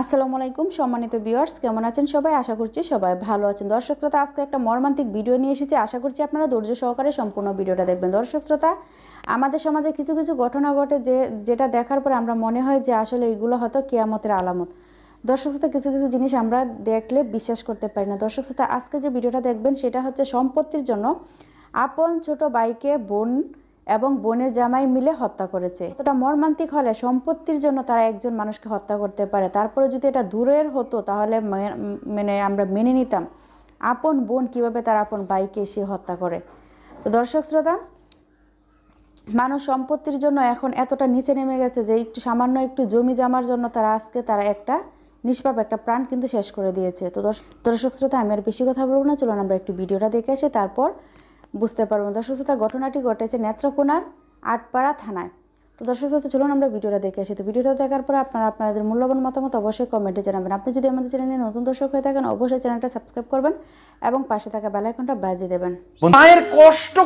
আসসালামু আলাইকুম সম্মানিত ভিউয়ার্স, কেমন আছেন সবাই? আশা করছি সবাই ভালো আছেন। দর্শক শ্রোতা, আজকে একটা মর্মান্তিক ভিডিও নিয়ে এসেছি। আশা করছি আপনারা ধৈর্য সহকারে সম্পূর্ণ ভিডিওটা দেখবেন। দর্শক শ্রোতা, আমাদের সমাজে কিছু কিছু ঘটনা ঘটে যে, যেটা দেখার পর আমরা মনে হয় যে আসলে এগুলো হয়তো কেয়ামতের আলামত। দর্শক শ্রোতা, কিছু কিছু জিনিস আমরা দেখলে বিশ্বাস করতে পারি না। দর্শক শ্রোতা, আজকে যে ভিডিওটা দেখবেন, সেটা হচ্ছে সম্পত্তির জন্য আপন ছোট ভাইকে বোন এবং বোনের জামাই মিলে হত্যা করেছে। এটা মর্মান্তিক হলে সম্পত্তির জন্য তারা একজন মানুষকে হত্যা করতে পারে। তারপরে যদি এটা দূরের হতো, তাহলে মানে আমরা মেনে নিতাম আপন বোন কীভাবে তার আপন ভাইকে সে হত্যা করে। তো দর্শক শ্রোতা, মানুষ সম্পত্তির জন্য এখন এতটা নিচে নেমে গেছে যে একটু সামান্য একটু জমি জামার জন্য তারা আজকে তারা একটা নিষ্পাপ একটা প্রাণ কিন্তু শেষ করে দিয়েছে। তো দর্শ- দর্শক শ্রোতা, আমি আর বেশি কথা বলব না। চলুন আমরা একটু ভিডিওটা দেখে আসি, তারপর বুঝতে পারব দর্শক শ্রোতা, ঘটনাটি ঘটেছে নেত্রকোনার আটপাড়া থানায়। তো দর্শক শ্রোতা, চলুন আমরা ভিডিওটা দেখে আসি। তো ভিডিওটা দেখার পর আপনারা আপনাদের মূল্যবান মতামত অবশ্যই কমেন্টে জানাবেন। আপনি যদি আমাদের চ্যানেলে নতুন দর্শক হয়ে থাকেন, অবশ্যই চ্যানেলটা সাবস্ক্রাইব করবেন এবং পাশে থাকা বেলাইকনটা বাজিয়ে দেবেন। মায়ের কষ্ট